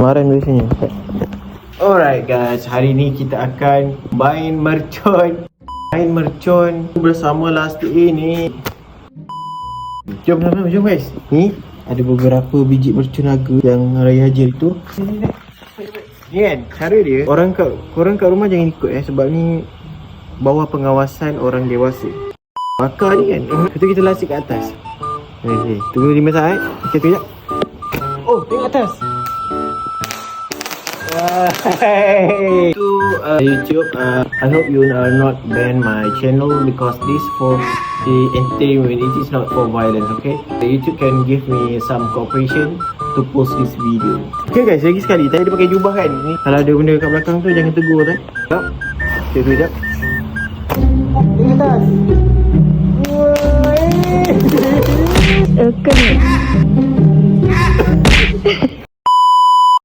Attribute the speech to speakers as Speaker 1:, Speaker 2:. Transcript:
Speaker 1: Kemarin biasanya Alright guys, hari ni kita akan main mercon. Main mercon bersama Last A ni. Jom sama jom guys. Ni ada beberapa biji mercon harga yang Raya Haji tu. Ni kan, cara dia Orang kat, korang kat rumah jangan ikut eh Sebab ni bawah pengawasan orang dewasa. Bakar ni kan, lepas tu kita lasik kat atas. Okay, okay. tunggu 5 saat Okay, tunggu sekejap. Oh, tengok atas Hey. To uh, YouTube, uh, I hope you are not ban my channel because this for the entertainment. It is not for violence. Okay? The YouTube can give me some cooperation to post this video. Okay guys, lagi sekali. Tadi dia pakai jubah kan? Ni, kalau ada benda kat belakang tu jangan tegur tu. Sekejap. Okay, tu sekejap. Atas. Woi.
Speaker 2: Uh, kena.